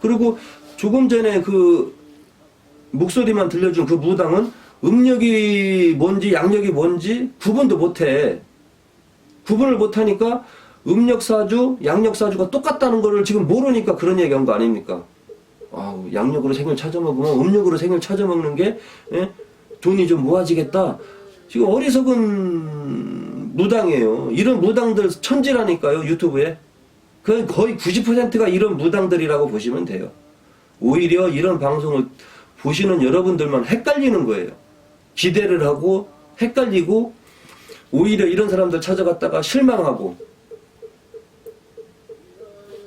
그리고 조금 전에 그 목소리만 들려준 그 무당은 음력이 뭔지 양력이 뭔지 구분도 못해. 구분을 못하니까 음력사주, 양력사주가 똑같다는 거를 지금 모르니까 그런 얘기 한 거 아닙니까? 아우, 양력으로 생일 찾아먹으면 음력으로 생일 찾아먹는 게 예? 돈이 좀 모아지겠다. 지금 어리석은 무당이에요. 이런 무당들 천지라니까요, 유튜브에. 그 거의 90%가 이런 무당들이라고 보시면 돼요. 오히려 이런 방송을 보시는 여러분들만 헷갈리는 거예요. 기대를 하고 헷갈리고 오히려 이런 사람들 찾아갔다가 실망하고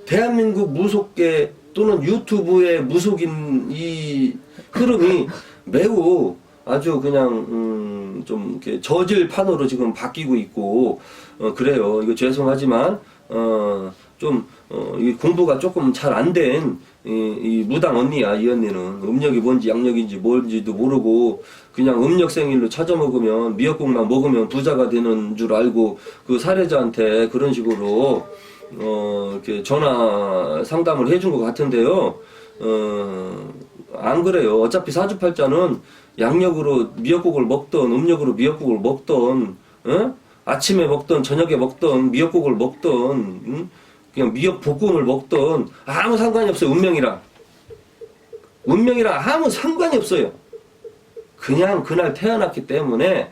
대한민국 무속계 또는 유튜브의 무속인 이 흐름이 매우 아주 그냥 음, 좀 이렇게 저질 판으로 지금 바뀌고 있고 어, 그래요. 이거 죄송하지만 어, 좀 어, 이 공부가 조금 잘 안된 이, 이 무당 언니야 이 언니는 음력이 뭔지 양력인지 뭔지도 모르고 그냥 음력 생일로 찾아 먹으면 미역국만 먹으면 부자가 되는 줄 알고 그 사례자한테 그런 식으로 어, 이렇게 전화 상담을 해준 것 같은데요. 어, 안 그래요. 어차피 사주팔자는 양력으로 미역국을 먹던, 음력으로 미역국을 먹던, 어? 아침에 먹던, 저녁에 먹던, 미역국을 먹던, 응? 그냥 미역 볶음을 먹던, 아무 상관이 없어요. 운명이랑. 운명이랑 아무 상관이 없어요. 그냥 그날 태어났기 때문에,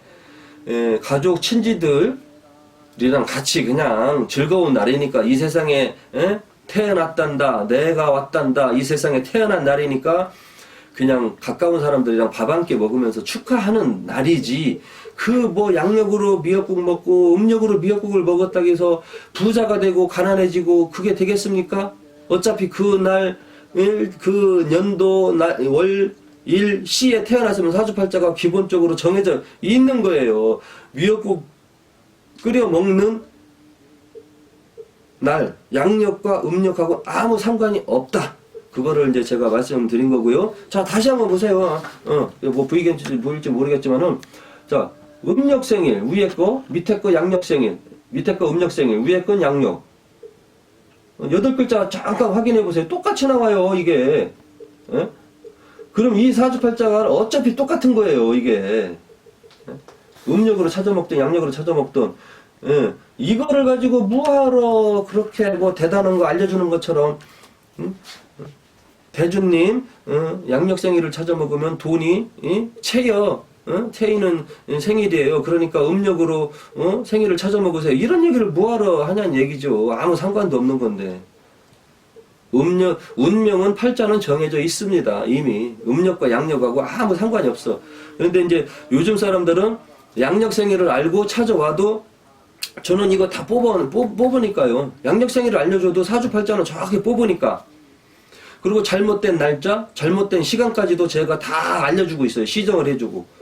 에, 가족, 친지들, 우리랑 같이 그냥 즐거운 날이니까 이 세상에 에? 태어났단다 내가 왔단다 이 세상에 태어난 날이니까 그냥 가까운 사람들이랑 밥 한 끼 먹으면서 축하하는 날이지 그 뭐 양력으로 미역국 먹고 음력으로 미역국을 먹었다고 해서 부자가 되고 가난해지고 그게 되겠습니까? 어차피 그날 일, 그 연도 날, 월, 일, 시에 태어났으면 사주팔자가 기본적으로 정해져 있는 거예요. 미역국 끓여 먹는 날 양력과 음력하고 아무 상관이 없다. 그거를 이제 제가 말씀드린 거고요. 자 다시 한번 보세요. 어뭐 보이겠지 보일지 모르겠지만은 자 음력 생일 위에 거 밑에 거 양력 생일 밑에 거 음력 생일 위에 건 양력 어, 여덟 글자 잠깐 확인해 보세요. 똑같이 나와요 이게. 예? 그럼 이 사주팔자가 어차피 똑같은 거예요 이게. 음력으로 찾아먹든 양력으로 찾아먹든 예, 이거를 가지고 뭐하러 그렇게 뭐 대단한 거 알려주는 것처럼 응? 대주님 어, 양력생일을 찾아먹으면 돈이 이? 채여 어? 채이는 생일이에요. 그러니까 음력으로 어? 생일을 찾아 먹으세요. 이런 얘기를 뭐하러 하냐는 얘기죠. 아무 상관도 없는 건데. 음력, 운명은 팔자는 정해져 있습니다. 이미. 음력과 양력하고 아무 상관이 없어. 그런데 이제 요즘 사람들은 양력 생일을 알고 찾아와도 저는 이거 다 뽑아, 뽑, 뽑으니까요. 양력 생일을 알려줘도 사주팔자는 정확히 뽑으니까. 그리고 잘못된 날짜, 잘못된 시간까지도 제가 다 알려주고 있어요. 시정을 해주고.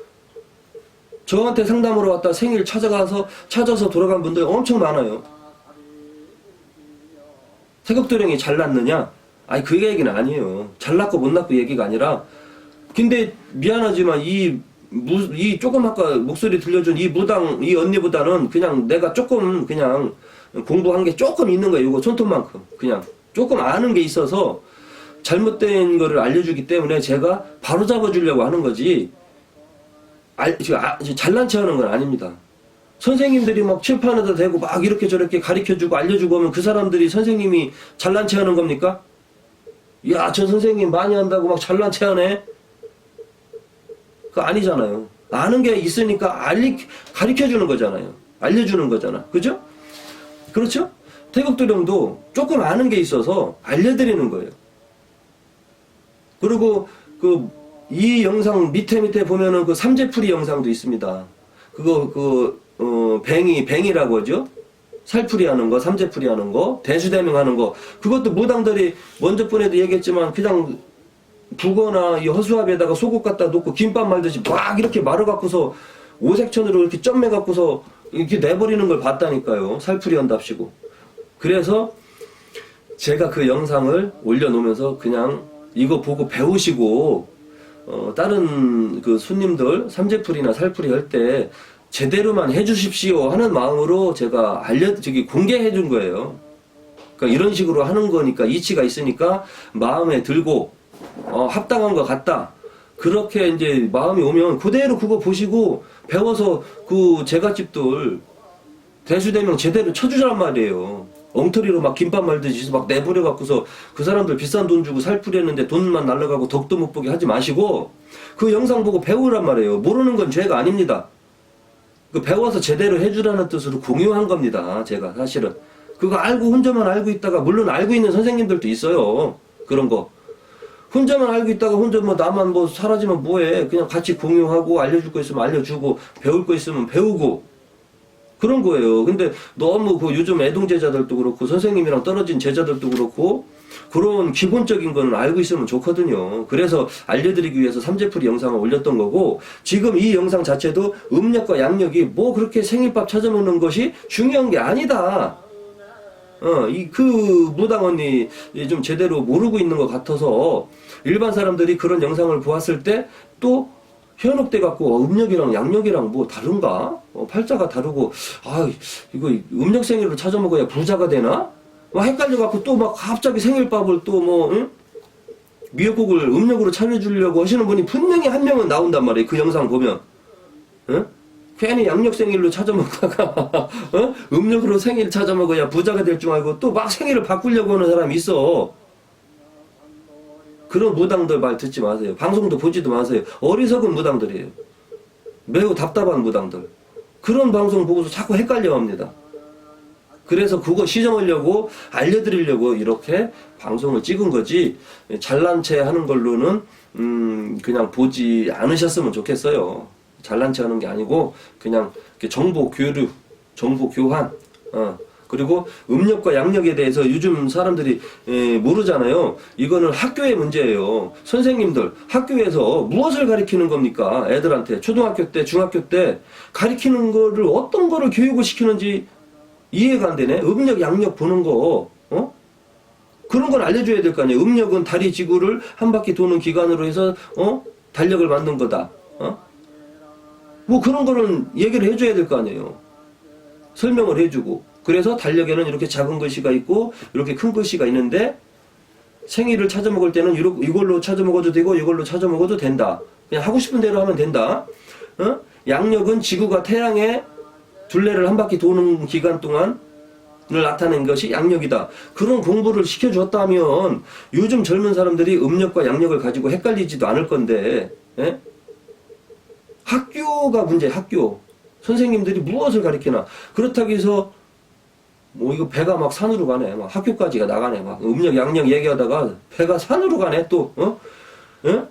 저한테 상담으로 왔다 생일 찾아가서, 찾아서 돌아간 분들 엄청 많아요. 태극도령이 잘났느냐? 아니, 그 얘기는 아니에요. 잘났고 못났고 얘기가 아니라, 근데 미안하지만 이 무, 이 조금 아까 목소리 들려준 이 무당, 이 언니보다는 그냥 내가 조금 그냥 공부한 게 조금 있는 거예요. 이거 손톱만큼. 그냥 조금 아는 게 있어서 잘못된 거를 알려주기 때문에 제가 바로 잡아주려고 하는 거지. 알, 아, 잘난 체 하는 건 아닙니다. 선생님들이 막 칠판에다 대고 막 이렇게 저렇게 가르쳐주고 알려주고 하면 그 사람들이 선생님이 잘난 체 하는 겁니까? 야, 저 선생님 많이 한다고 막 잘난 체 하네? 그 아니잖아요. 아는 게 있으니까 알리, 가르쳐 주는 거잖아요. 알려주는 거잖아. 그죠? 그렇죠? 태극도령도 조금 아는 게 있어서 알려드리는 거예요. 그리고 그 이 영상 밑에 밑에 보면은 그 삼재풀이 영상도 있습니다. 그거 그 어, 뱅이 뱅이라고 하죠. 살풀이 하는 거, 삼재풀이 하는 거, 대수대명 하는 거. 그것도 무당들이 먼저 번에도 얘기했지만 그냥 북어나 이 허수아비에다가 속옷 갖다 놓고 김밥 말듯이 막 이렇게 말아 갖고서 오색천으로 이렇게 점매 갖고서 이렇게 내버리는 걸 봤다니까요. 살풀이 한답시고. 그래서 제가 그 영상을 올려놓으면서 그냥 이거 보고 배우시고 어, 다른 그 손님들 삼재풀이나 살풀이 할 때 제대로만 해주십시오 하는 마음으로 제가 알려 저기 공개해 준 거예요. 그러니까 이런 식으로 하는 거니까 이치가 있으니까 마음에 들고 어, 합당한 것 같다. 그렇게 이제 마음이 오면 그대로 그거 보시고 배워서 그 제갓집들 대수대명 제대로 쳐주란 말이에요. 엉터리로 막 김밥 말듯이 막 내버려 갖고서 그 사람들 비싼 돈 주고 살 뿌렸는데 돈만 날라가고 덕도 못 보게 하지 마시고 그 영상 보고 배우란 말이에요. 모르는 건 죄가 아닙니다. 그 배워서 제대로 해주라는 뜻으로 공유한 겁니다. 제가 사실은 그거 알고 혼자만 알고 있다가 물론 알고 있는 선생님들도 있어요. 그런 거. 혼자만 알고 있다가 혼자 뭐 나만 뭐 사라지면 뭐해. 그냥 같이 공유하고 알려줄 거 있으면 알려주고 배울 거 있으면 배우고 그런 거예요. 근데 너무 그 요즘 애동 제자들도 그렇고 선생님이랑 떨어진 제자들도 그렇고 그런 기본적인 거는 알고 있으면 좋거든요. 그래서 알려드리기 위해서 삼재풀이 영상을 올렸던 거고 지금 이 영상 자체도 음력과 양력이 뭐 그렇게 생일밥 찾아먹는 것이 중요한 게 아니다. 어, 이 그 무당 언니 좀 제대로 모르고 있는 것 같아서 일반 사람들이 그런 영상을 보았을 때또 현혹돼 갖고 어, 음력이랑 양력이랑 뭐 다른가? 어, 팔자가 다르고 아 이거 음력 생일로 찾아 먹어야 부자가 되나? 막 헷갈려 갖고 또 막 갑자기 생일밥을 또뭐 미역국을 음력으로 차려주려고 하시는 분이 분명히 한 명은 나온단 말이에요. 그 영상 보면. 응? 괜히 양력 생일로 찾아 먹다가 어? 음력으로 생일 찾아 먹어야 부자가 될 줄 알고 또 막 생일을 바꾸려고 하는 사람이 있어. 그런 무당들 말 듣지 마세요. 방송도 보지도 마세요. 어리석은 무당들이에요. 매우 답답한 무당들. 그런 방송 보고서 자꾸 헷갈려 합니다. 그래서 그거 시정하려고 알려드리려고 이렇게 방송을 찍은 거지 잘난 체 하는 걸로는 음 그냥 보지 않으셨으면 좋겠어요. 잘난 체 하는 게 아니고 그냥 정보 교류, 정보 교환, 어 그리고 음력과 양력에 대해서 요즘 사람들이 에, 모르잖아요. 이거는 학교의 문제예요. 선생님들 학교에서 무엇을 가리키는 겁니까? 애들한테 초등학교 때, 중학교 때 가리키는 거를 어떤 거를 교육을 시키는지 이해가 안 되네. 음력, 양력 보는 거, 어? 그런 걸 알려줘야 될 거 아니에요. 음력은 다리 지구를 한 바퀴 도는 기간으로 해서, 어? 달력을 만든 거다. 어? 뭐 그런 거는 얘기를 해줘야 될 거 아니에요. 설명을 해주고. 그래서 달력에는 이렇게 작은 글씨가 있고, 이렇게 큰 글씨가 있는데, 생일을 찾아 먹을 때는 이걸로 찾아 먹어도 되고, 이걸로 찾아 먹어도 된다. 그냥 하고 싶은 대로 하면 된다. 어? 양력은 지구가 태양의 둘레를 한 바퀴 도는 기간 동안 을 나타낸 것이 양력이다. 그런 공부를 시켜줬다면 요즘 젊은 사람들이 음력과 양력을 가지고 헷갈리지도 않을 건데 예? 학교가 문제 학교 선생님들이 무엇을 가르치나 그렇다고 해서 뭐 이거 배가 막 산으로 가네. 막 학교까지가 나가네. 막 음력 양력 얘기하다가 배가 산으로 가네 또. 어? 예?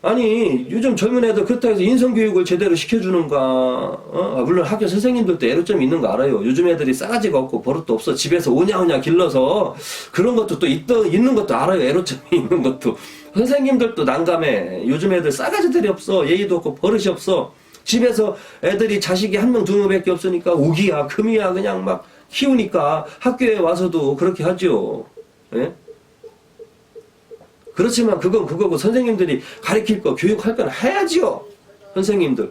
아니 요즘 젊은 애들 그렇다고 해서 인성교육을 제대로 시켜주는가? 어? 아, 물론 학교 선생님들도 애로점이 있는 거 알아요. 요즘 애들이 싸가지가 없고 버릇도 없어. 집에서 오냐오냐 길러서 그런 것도 또 있, 있는 것도 알아요. 애로점이 있는 것도. 선생님들도 난감해. 요즘 애들 싸가지들이 없어. 예의도 없고 버릇이 없어. 집에서 애들이 자식이 한 명 두 명밖에 없으니까 우기야 금이야. 그냥 막 키우니까 학교에 와서도 그렇게 하죠 예? 그렇지만 그건 그거고 선생님들이 가르칠 거 교육할 건 해야지요. 선생님들.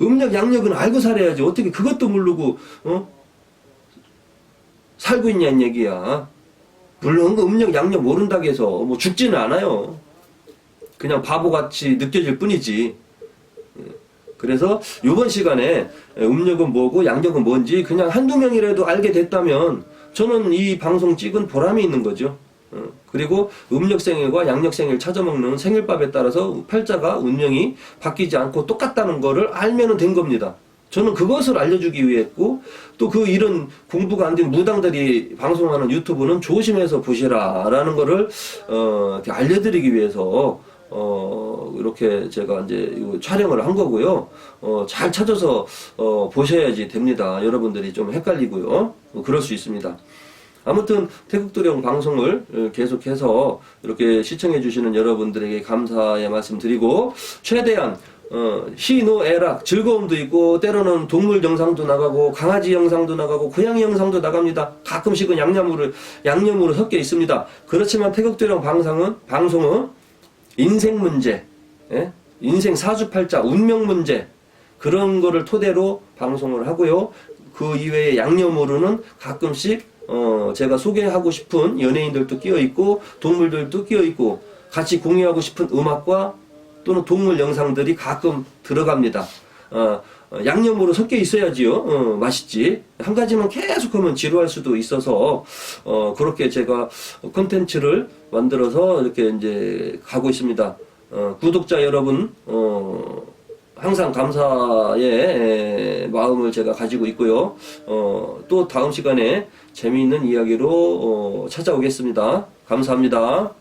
음력 양력은 알고 살아야지. 어떻게 그것도 모르고 어? 살고 있냐는 얘기야. 물론 그 음력 양력 모른다고 해서 뭐 죽지는 않아요. 그냥 바보같이 느껴질 뿐이지. 예. 그래서 이번 시간에 음력은 뭐고 양력은 뭔지 그냥 한두 명이라도 알게 됐다면 저는 이 방송 찍은 보람이 있는 거죠. 어, 그리고 음력 생일과 양력 생일 찾아먹는 생일밥에 따라서 팔자가 운명이 바뀌지 않고 똑같다는 거를 알면은 된 겁니다. 저는 그것을 알려주기 위했고 또 그 이런 공부가 안 된 무당들이 방송하는 유튜브는 조심해서 보시라 라는 거를 어 알려드리기 위해서 어 이렇게 제가 이제 촬영을 한 거고요. 어 잘 찾아서 어 보셔야지 됩니다. 여러분들이 좀 헷갈리고요. 뭐 그럴 수 있습니다. 아무튼 태국도령 방송을 어, 계속해서 이렇게 시청해 주시는 여러분들에게 감사의 말씀 드리고 최대한 어, 희노애락 즐거움도 있고 때로는 동물 영상도 나가고 강아지 영상도 나가고 고양이 영상도 나갑니다. 가끔씩은 양념으로 양념으로 섞여 있습니다. 그렇지만 태국도령 방송은 방송은 인생 문제, 예? 인생 사주팔자, 운명 문제 그런 거를 토대로 방송을 하고요. 그 이외에 양념으로는 가끔씩 어, 제가 소개하고 싶은 연예인들도 끼어 있고 동물들도 끼어 있고 같이 공유하고 싶은 음악과 또는 동물 영상들이 가끔 들어갑니다. 어, 어, 양념으로 섞여 있어야지요. 어, 맛있지. 한 가지만 계속하면 지루할 수도 있어서 어, 그렇게 제가 콘텐츠를 만들어서 이렇게 이제 가고 있습니다. 어, 구독자 여러분 어, 항상 감사의 에, 마음을 제가 가지고 있고요. 어, 또 다음 시간에 재미있는 이야기로 어, 찾아오겠습니다. 감사합니다.